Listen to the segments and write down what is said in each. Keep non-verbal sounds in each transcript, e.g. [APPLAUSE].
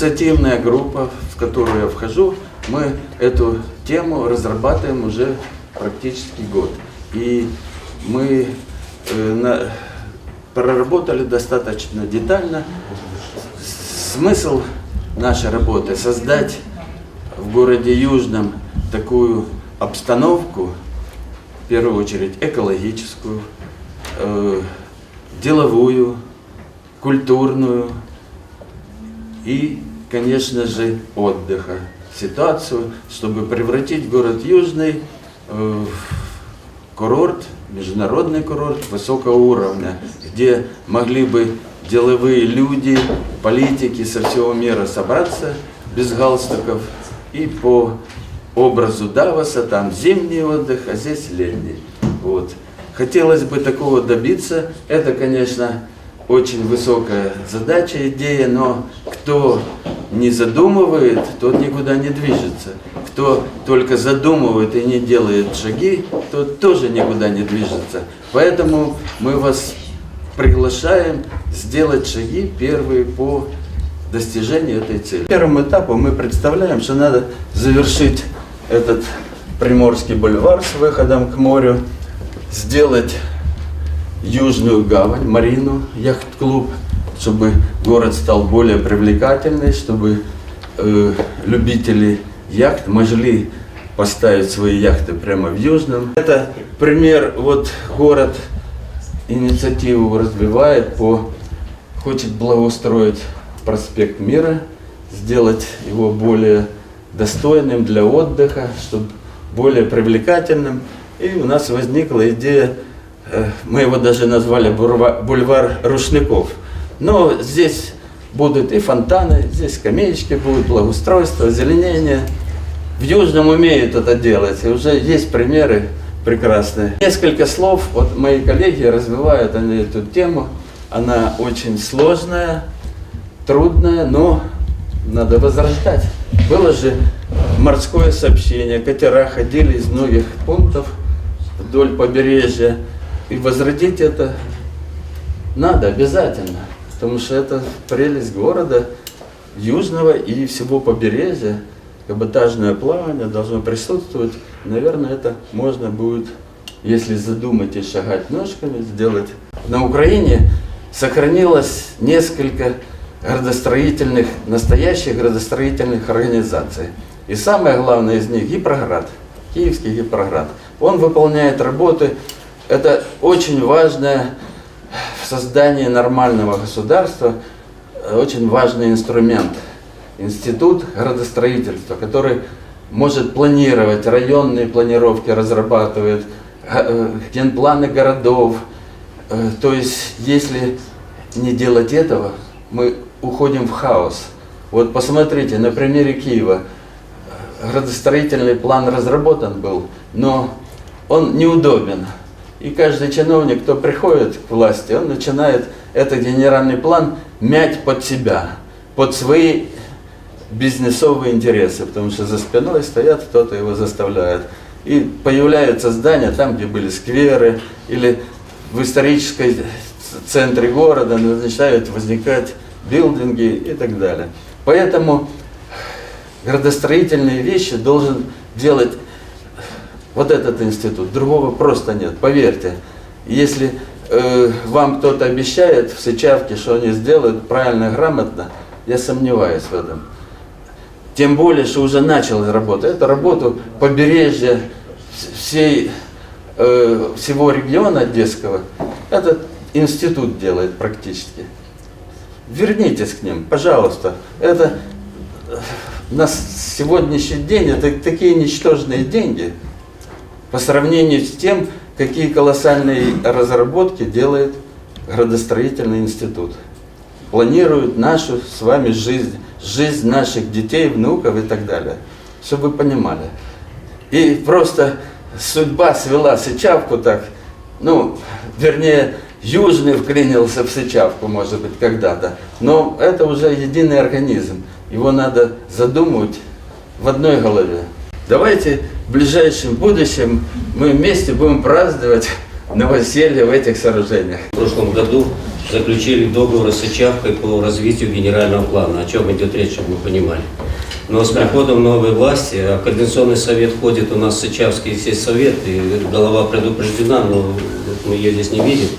инициативная группа, в которую я вхожу, мы эту тему разрабатываем уже практически год. И мы э, на- проработали достаточно детально. Смысл нашей работы – создать в городе Южном такую обстановку, в первую очередь экологическую, э, деловую, культурную и, конечно же, отдыха. Ситуацию, чтобы превратить город Южный э, в курорт, международный курорт высокого уровня, где могли бы деловые люди, политики со всего мира собраться без галстуков и по образу Давоса, там зимний отдых, а здесь летний. Вот. Хотелось бы такого добиться. Это, конечно, очень высокая задача, идея, но кто не задумывает, тот никуда не движется. Кто только задумывает и не делает шаги, тот тоже никуда не движется. Поэтому мы вас приглашаем сделать шаги первые по достижению этой цели. Первым этапом мы представляем, что надо завершить этот Приморский бульвар с выходом к морю, сделать Южную гавань, Марину, яхт-клуб, чтобы город стал более привлекательный, чтобы э, любители яхт могли поставить свои яхты прямо в Южном. Это пример, вот город инициативу развивает по, хочет благоустроить проспект Мира, сделать его более достойным для отдыха, чтобы более привлекательным. И у нас возникла идея, мы его даже назвали бульвар рушников. Но здесь будут и фонтаны, здесь скамеечки будут, благоустройство, озеленение. В Южном умеют это делать, и уже есть примеры прекрасные. Несколько слов, вот мои коллеги развивают они эту тему, она очень сложная, трудная, но надо возрождать. Было же морское сообщение, катера ходили из многих пунктов вдоль побережья, и возродить это надо обязательно, потому что это прелесть города южного и всего побережья. Каботажное плавание должно присутствовать. Наверное, это можно будет, если задумать и шагать ножками, сделать. На Украине сохранилось несколько градостроительных, настоящих градостроительных организаций. И самое главное из них – Гипроград, Киевский Гипроград. Он выполняет работы, это очень важное в создании нормального государства, э, очень важный инструмент. Институт градостроительства, который может планировать, районные планировки разрабатывает, э, генпланы городов. Э, То есть, если не делать этого, мы уходим в хаос. Вот посмотрите, на примере Киева градостроительный план разработан был, но он неудобен. И каждый чиновник, кто приходит к власти, он начинает этот генеральный план мять под себя, под свои бизнесовые интересы, потому что за спиной стоят, кто-то его заставляет. И появляются здания там, где были скверы, или в исторической центре города начинают возникать билдинги и так далее. Поэтому градостроительные вещи должен делать вот этот институт. Другого просто нет, поверьте. Если э, вам кто-то обещает в Сычавке, что они сделают правильно грамотно, я сомневаюсь в этом. Тем более, что уже началась работа. Эту работу побережья вс- всей, э, всего региона Одесского этот институт делает практически. Вернитесь к ним, пожалуйста. Это э, на сегодняшний день это такие ничтожные деньги по сравнению с тем, какие колоссальные разработки делает градостроительный институт. Планирует нашу с вами жизнь, жизнь наших детей, внуков и так далее. Чтобы вы понимали. И просто судьба свела Сычавку так, ну, вернее, Южный вклинился в Сычавку, может быть, когда-то. Но это уже единый организм. Его надо задумывать в одной голове. Давайте в ближайшем будущем мы вместе будем праздновать новоселье в этих сооружениях. В прошлом году заключили договор с Ичавкой по развитию генерального плана. О чем идет речь, чтобы мы понимали. Но с приходом новой власти, а Координационный совет входит у нас Сычавский сельсовет, и голова предупреждена, но мы ее здесь не видим.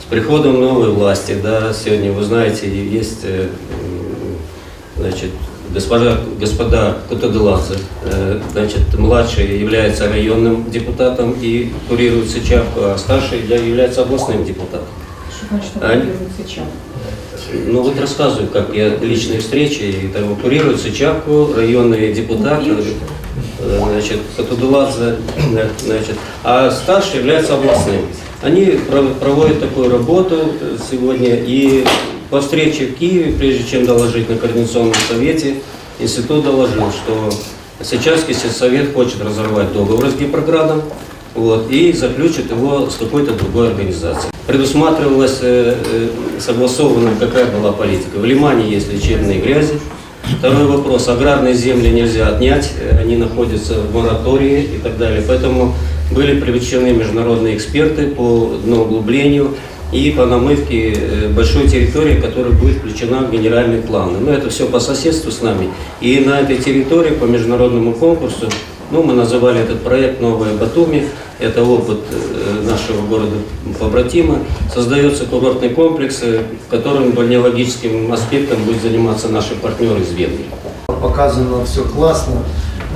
С приходом новой власти, да, сегодня, вы знаете, есть э, значит, госпожа, господа Кутаделадзе, э, значит, младший является районным депутатом и курирует Сычавку, а старший является областным депутатом. Что значит А? оккупирует сейчас? Ну вот рассказываю, как я личные встречи, и там курирует Сычавку, районный депутат, Ну, э, значит, Катудуладзе, [COUGHS] значит, а старший является областным. Они пров- проводят такую работу э, сегодня, и по встрече в Киеве, прежде чем доложить на Координационном совете, институт доложил, что Сычавский сельсовет хочет разорвать договор с Гипроградом, вот, и заключит его с какой-то другой организацией. Предусматривалось э, э, согласованно, какая была политика. В Лимане есть лечебные грязи. Второй вопрос. Аграрные земли нельзя отнять, э, они находятся в моратории и так далее. Поэтому были привлечены международные эксперты по дноуглублению и намывке э, большой территории, которая будет включена в генеральный план. Но это все по соседству с нами. И на этой территории по международному конкурсу ну, мы называли этот проект «Новая Батуми». Это опыт э, нашего города побратима. Создается курортный комплекс, э, котором бальнеологическим аспектом будет заниматься наши партнеры из Венгрии. показано все классно.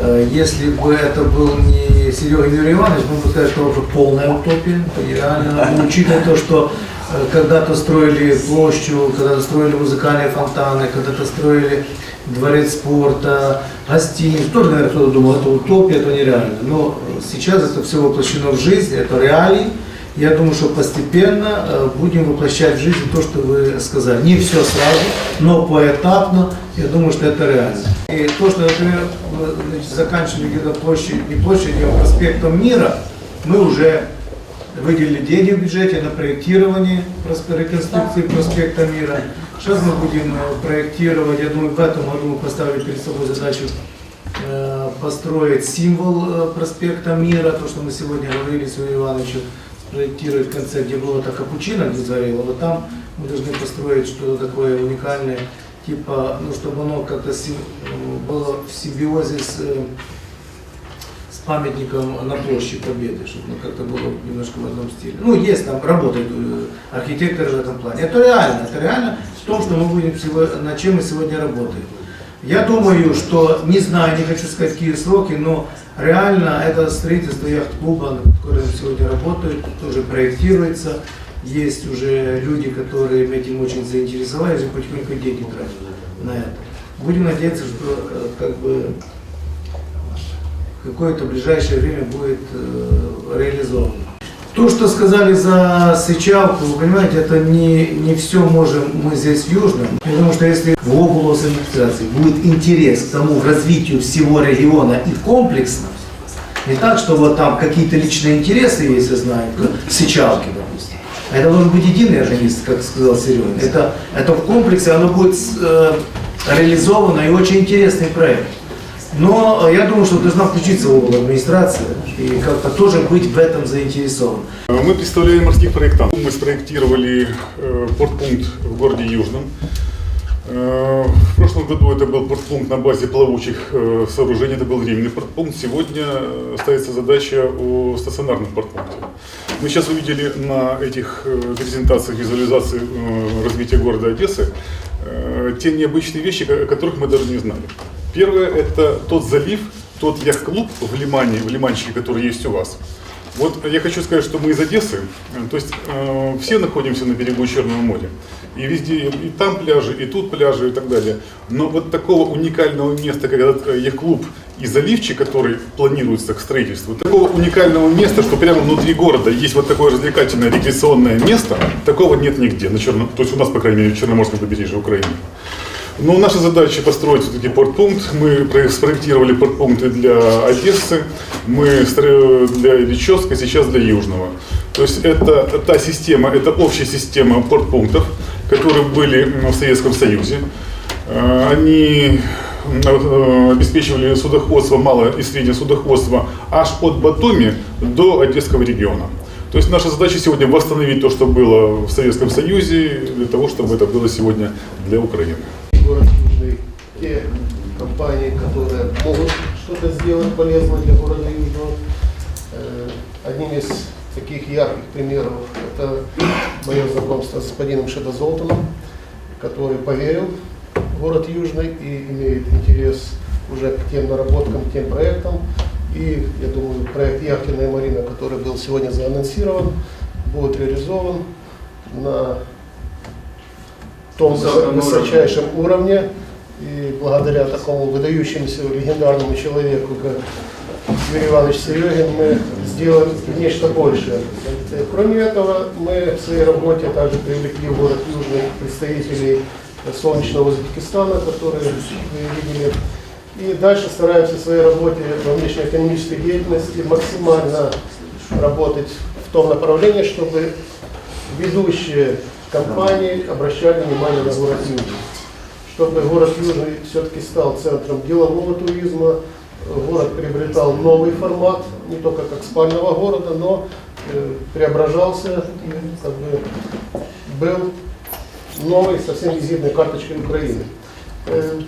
Э, Если бы это был не Серега Юрий Иванович, мы бы сказали, что это уже полная утопия. И реально, ну, учитывая то, что э, когда-то строили площадь, когда-то строили музыкальные фонтаны, когда-то строили дворец спорта, гостиниц. Тоже, наверное, кто-то думал, это утопия, это нереально. Но сейчас это все воплощено в жизнь, это реалии. Я думаю, что постепенно э, будем воплощать в жизнь то, что вы сказали. Не все сразу, но поэтапно. Я думаю, что это реально. И то, что, например, мы, значит, заканчивали где-то площадь, не площадью, а проспектом Мира, мы уже выделили деньги в бюджете на проектирование реконструкции проспекта Мира. Сейчас мы будем э, проектировать, я думаю, в этом году мы поставили перед собой задачу э, построить символ э, проспекта Мира, то, что мы сегодня говорили с Ивановичем, спроектировать в конце, где было так капучино, где сгорело, вот там мы должны построить что-то такое уникальное, типа, ну, чтобы оно как-то было в симбиозе с, э, с памятником на площади Победы, чтобы оно как-то было немножко в одном стиле. Ну, есть там, работают э, архитекторы в этом плане. Это реально, это реально в том, что мы будем над чем мы сегодня работаем. Я думаю, что, не знаю, не хочу сказать, какие сроки, но реально это строительство яхт-клуба, над которым сегодня работают, тоже проектируется. Есть уже люди, которые этим очень заинтересовались, и потихоньку деньги тратят на это. Будем надеяться, что э, как бы какое-то ближайшее время будет э, реализовано. То, что сказали за Сычавку, вы понимаете, это не, не все можем мы здесь в Южном. Думаю, что если в области администрации будет интерес к тому развитию всего региона и комплексно, не так, что вот там какие-то личные интересы есть, я знаю, к Сычавке, допустим. А это должен быть единый организм, как сказал Серега. Это, это в комплексе, оно будет э, реализовано и очень интересный проект. Но э, я думаю, что должна включиться в администрация и как-то тоже быть в этом заинтересован. Мы представляем морских проектантов. Мы спроектировали э, портпункт в городе Южном. Э, В прошлом году это был портпункт на базе плавучих э, сооружений, это был временный портпункт. Сегодня э, ставится задача о стационарном портпункте. Мы сейчас увидели на этих презентациях визуализации развития города Одессы те необычные вещи, о которых мы даже не знали. Первое – это тот залив, тот яхт-клуб в Лимане, в Лиманчике, который есть у вас. Вот я хочу сказать, что мы из Одессы, э, то есть э, все находимся на берегу Черного моря. И везде, и там пляжи, и тут пляжи, и так далее. Но вот такого уникального места, как этот э, яхт-клуб и заливчик, который планируется к строительству, такого уникального места, что прямо внутри города есть вот такое развлекательное рекреационное место, такого нет нигде, на Черном, то есть у нас, по крайней мере, в Черноморском побережье Украины. Но наша задача построить все-таки портпункт. Мы про- спроектировали портпункты для Одессы, мы для Ильичевска, сейчас для Южного. То есть это та система, это общая система портпунктов, которые были в Советском Союзе. Э, Они э, обеспечивали судоходство, малое и среднее судоходство аж от Батуми до Одесского региона. То есть наша задача сегодня восстановить то, что было в Советском Союзе, для того, чтобы это было сегодня для Украины. Город Южный, те компании, которые могут что-то сделать полезное для города Южного. Э, Одним из таких ярких примеров это мое знакомство с господином Шедозолтаном, который поверил в город Южный и имеет интерес уже к тем наработкам, к тем проектам. И я думаю, проект Яхтенная Марина, который был сегодня заанонсирован, будет реализован на том высочайшем уровне. И благодаря такому выдающемуся легендарному человеку, как Юрий Иванович Серегин, мы сделаем нечто большее. Кроме этого, мы в своей работе также привлекли в город Южный представителей солнечного Узбекистана, которые вы видели. И дальше стараемся в своей работе во внешнеэкономической деятельности максимально работать в том направлении, чтобы ведущие компании обращали внимание на город Южный. Чтобы город Южный все-таки стал центром делового туризма, город приобретал новый формат, не только как спального города, но э, преображался и как бы, был новой, совсем визитной карточкой Украины. Э,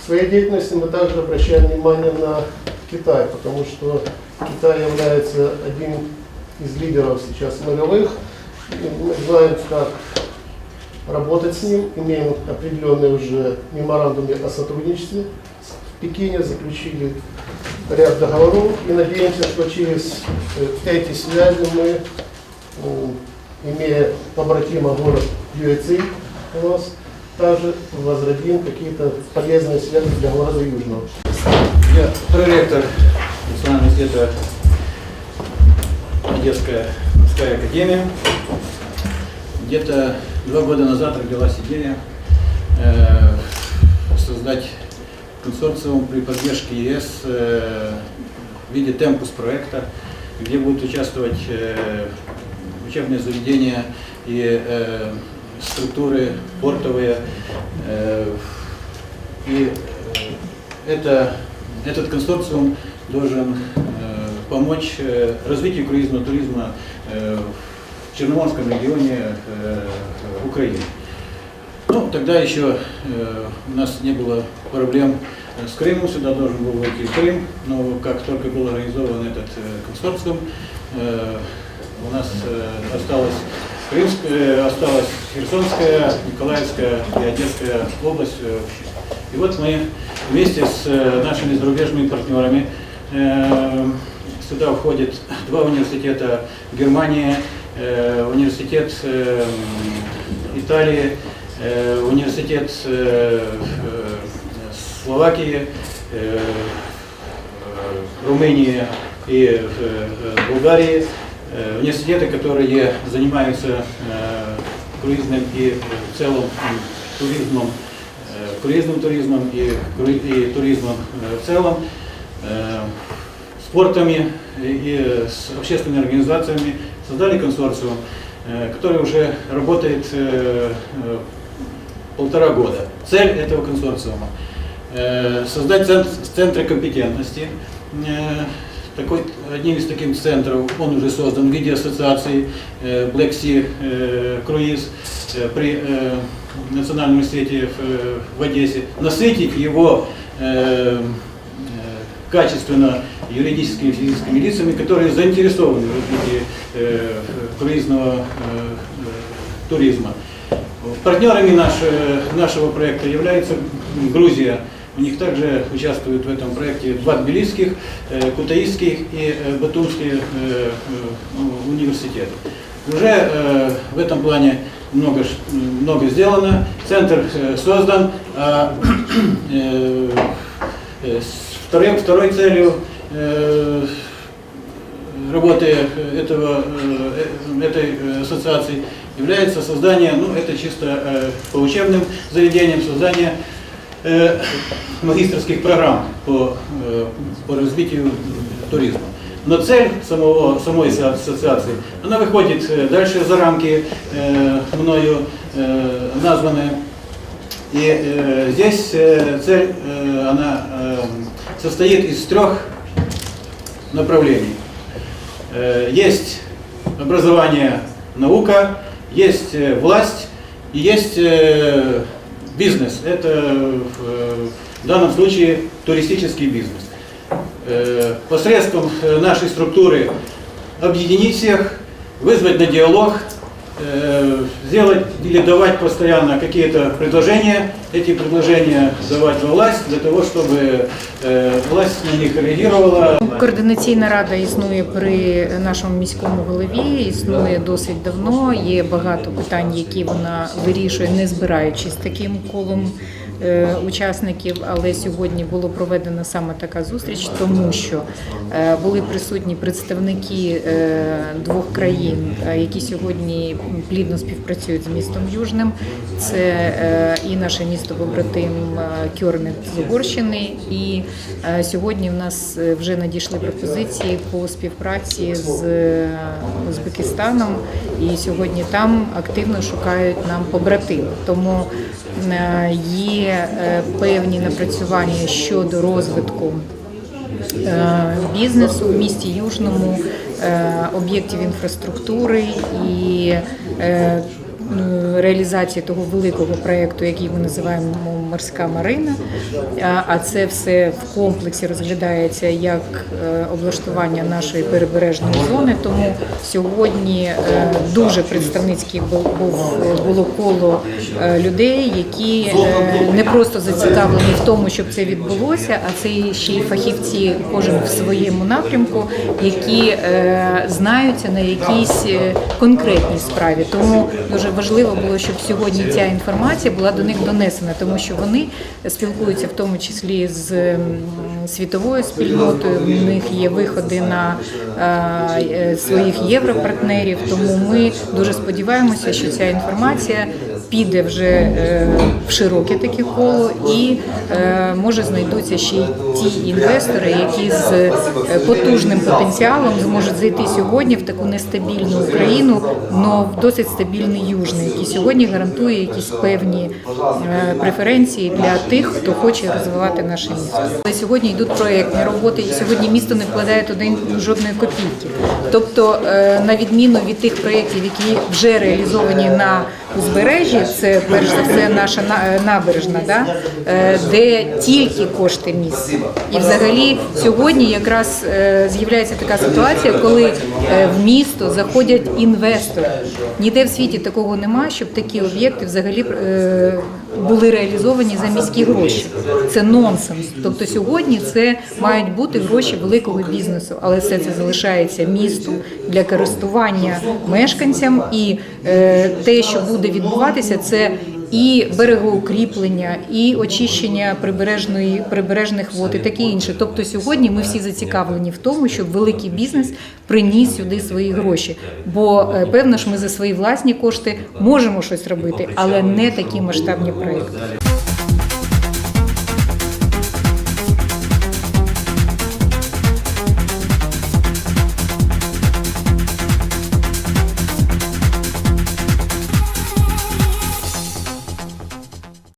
В своей деятельности мы также обращаем внимание на Китай, потому что Китай является одним из лидеров сейчас нулевых. И мы знаем, как работать с ним, имеем определенные уже меморандумы о сотрудничестве. В Пекине заключили ряд договоров и надеемся, что через э, эти связи мы, имея побратима город Юэцин у нас, также возродим какие-то полезные связи для города Южного. Я проректор Национального университета Одесская академия. Где-то два года назад родилась идея э, создать консорциум при поддержке ЕС э, в виде темпус проекта, где будут участвовать э, учебные заведения и э, структуры портовые. э, и э, это, этот консорциум должен э, помочь э, развитию круизного туризма э, Черноморском регионе э, Украины. Ну, тогда еще э, у нас не было проблем э, с Крымом, сюда должен был войти Крым, но как только был организован этот э, консорциум, э, у нас э, осталось Крымская, осталась Херсонская, Николаевская и Одесская область. э, И вот мы вместе с э, нашими зарубежными партнерами э, сюда входят два университета Германии, э, университет э, Италии, э, университет э, э, Словакии, э, э, Румынии и э, э, Болгарии, э, университеты, которые занимаются э, круизным и э, в целом м, туризмом, э, круизным туризмом и, кру- и туризмом э, в целом, э, спортами и, и с общественными организациями создали консорциум, э, который уже работает э, э, полтора года. Цель этого консорциума создать цент- центры компетентности. Такой, одним из таких центров он уже создан в виде ассоциации Black Sea Cruise при Национальном университете в, Одессе. Насытить его качественно юридическими и физическими лицами, которые заинтересованы в развитии э, круизного э, э, туризма. Партнерами наше- нашего проекта является Грузия. У них также участвуют в этом проекте два тбилисских, э, кутаисских и э, батумские э, э, университеты. Уже э, в этом плане много, много сделано, центр э, создан, а [CLEARS THROAT] э, э, с второй, целью э, работы этого, э, этой э, ассоциации является создание, ну это чисто э, по учебным заведениям, создание э, магистрских программ по, э, по развитию туризма. Но цель самого, самой ассоциации, она выходит э, дальше за рамки э, мною э, названные. И э, здесь э, цель, э, она состоит из трех направлений. Э, Есть образование, наука, есть э, власть и есть э, бизнес. Это в данном случае туристический бизнес. Посредством нашей структуры объединить всех, вызвать на диалог, сделать или давать постоянно какие-то предложения, эти предложения давать во власть для того, чтобы э, власть на них реагировала. Координаційна рада існує при нашому міському голові, існує досить давно. Є багато питань, які вона вирішує, не збираючись таким колом е, учасників. Але сьогодні було проведена саме така зустріч, тому що е, були присутні представники е, двох країн, е, які сьогодні плідно співпрацюють з містом Южним. Це е, і наше місто побратим е, Кьорник з Угорщини. І е, сьогодні в нас е, вже надійшли пропозиції по співпраці з е, Узбекистаном. І сьогодні там активно шукають нам побратимів. Тому е, е, певні напрацювання щодо розвитку е, бізнесу в місті Южному, е, об'єктів інфраструктури і реалізації того великого проєкту, який ми називаємо Морська Марина. А- це все в комплексі розглядається як е, облаштування нашої перебережної зони. Тому сьогодні е, дуже представницький було коло е, людей, які е, не просто зацікавлені в тому, щоб це відбулося, а це ще й фахівці, кожен в своєму напрямку, які е, знаються на якійсь е, конкретній справі. Тому дуже важливо було, щоб сьогодні ця інформація була до них донесена, тому що вони спілкуються в тому числі з світовою спільнотою. У них є виходи на е, е, своїх європартнерів. Тому ми дуже сподіваємося, що ця інформація піде вже е, в широке таке коло, і е, може знайдуться ще й ті інвестори, які з е, потужним потенціалом зможуть зайти сьогодні в таку нестабільну Україну, але в досить стабільний южний, який сьогодні гарантує якісь певні преференції для тих, хто хоче розвивати наше місто. Але сьогодні йдуть проєктні роботи, і сьогодні місто не вкладає туди жодної копійки. Тобто, на відміну від тих проєктів, які вже реалізовані на узбережжі, це перш за все наша на- е, набережна, да? е, де тільки кошти міста. І взагалі сьогодні якраз е, з'являється така ситуація, коли в місто заходять інвестори. Ніде в світі такого немає, щоб такі об'єкти взагалі були реалізовані за міські гроші. Це нонсенс. Тобто сьогодні це мають бути гроші великого бізнесу, але все це залишається місту для користування мешканцям. І е, те, що буде відбуватися, це і берегоукріплення, і очищення прибережної прибережних вод, і таке інше. Тобто сьогодні ми всі зацікавлені в тому, щоб великий бізнес приніс сюди свої гроші. Бо е, певно ж ми за свої власні кошти можемо щось робити, але не такі масштабні проекти.